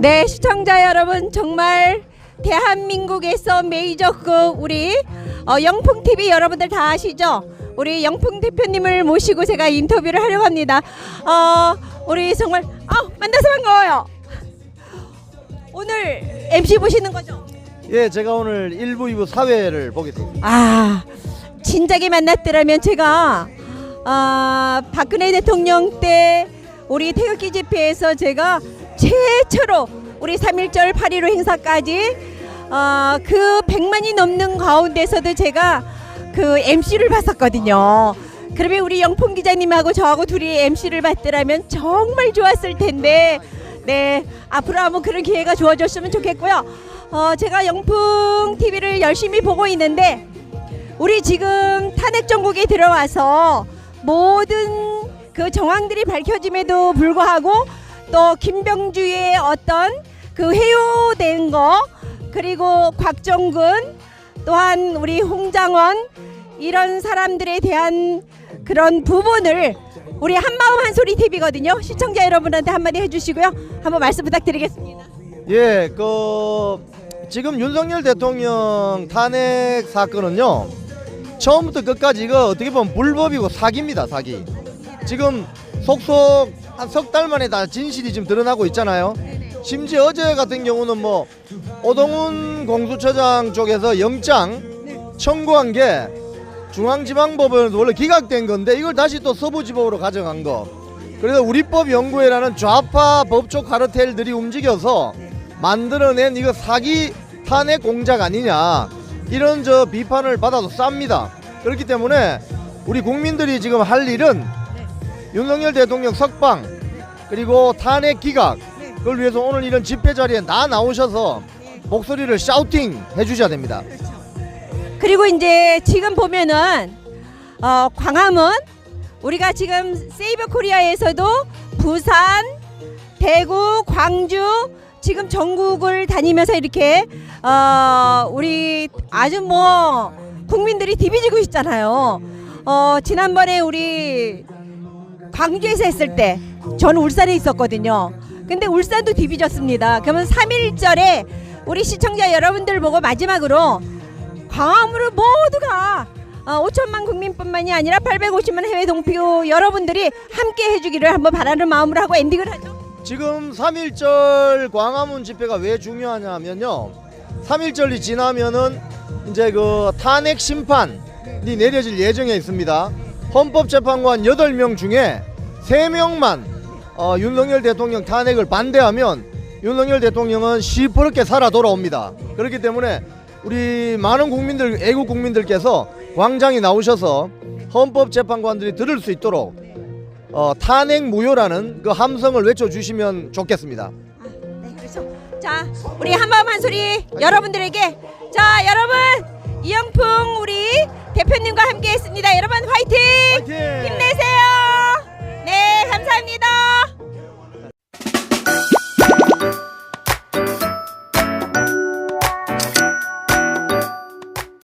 네, 시청자 여러분 정말 대한민국에서 메이저급 우리 어, 영풍 TV 여러분들 다 아시죠? 우리 영풍 대표님을 모시고 제가 인터뷰를 하려고 합니다. 어, 우리 정말 아 만나서 반가워요. 오늘 MC 보시는 거죠? 예, 제가 오늘 1부, 2부 사회를 보게 됩니다. 아 진작에 만났더라면 제가 아 박근혜 대통령 때 우리 태극기 집회에서 제가 최초로 우리 3.1절 8.15 행사까지 어, 그 100만이 넘는 가운데서도 제가 그 MC를 봤었거든요. 그러면 우리 영풍 기자님하고 저하고 둘이 MC를 봤더라면 정말 좋았을 텐데 네 앞으로 한번 그런 기회가 주어졌으면 좋겠고요. 어, 제가 영풍 TV를 열심히 보고 있는데 우리 지금 탄핵 정국에 들어와서 모든 그 정황들이 밝혀짐에도 불구하고 또 김병주의 어떤 그 회유된 거 그리고 곽정근 또한 우리 홍장원 이런 사람들에 대한 그런 부분을 우리 한마음 한소리 TV거든요 시청자 여러분한테 한마디 해주시고요 한번 말씀 부탁드리겠습니다. 예, 그 지금 윤석열 대통령 탄핵 사건은요. 처음부터 끝까지 이거 어떻게 보면 불법이고 사기입니다, 사기. 지금 속속 한 석 달 만에 다 진실이 지금 드러나고 있잖아요. 심지어 어제 같은 경우는 뭐 오동훈 공수처장 쪽에서 영장 청구한 게 중앙지방법은 원래 기각된 건데 이걸 다시 또 서부지법으로 가져간 거. 그래서 우리법 연구회라는 좌파 법조 카르텔들이 움직여서 만들어낸 이거 사기 탄핵 공작 아니냐 이런 저 비판을 받아도 쌉니다. 그렇기 때문에 우리 국민들이 지금 할 일은 윤석열 대통령 석방 그리고 탄핵 기각 그걸 위해서 오늘 이런 집회 자리에 다 나오셔서 목소리를 샤우팅 해주셔야 됩니다. 그리고 이제 지금 보면은 어, 광화문 우리가 지금 세이버 코리아에서도 부산, 대구, 광주 지금 전국을 다니면서 이렇게 어, 우리 아주 뭐 국민들이 디비지고 있잖아요. 어, 지난번에 우리 광주에서 했을 때 저는 울산에 있었거든요. 근데 울산도 디비졌습니다. 그러면 3.1절에 우리 시청자 여러분들 보고 마지막으로 광화문을 모두가 어, 5천만 국민뿐만이 아니라 850만 해외 동표 여러분들이 함께 해주기를 한번 바라는 마음으로 하고 엔딩을 하죠. 지금 3.1절 광화문 집회가 왜 중요하냐면요. 3.1절이 지나면은 이제 그 탄핵 심판이 내려질 예정에 있습니다. 헌법재판관 8명 중에 3명만 어, 윤석열 대통령 탄핵을 반대하면 윤석열 대통령은 시퍼렇게 살아 돌아옵니다. 그렇기 때문에 우리 많은 국민들, 애국 국민들께서 광장에 나오셔서 헌법재판관들이 들을 수 있도록 어, 탄핵 무효라는 그 함성을 외쳐주시면 좋겠습니다. 네, 그렇죠. 자, 우리 한마음 한소리 여러분들에게 자, 여러분 이영풍 우리 대표님과 함께했습니다.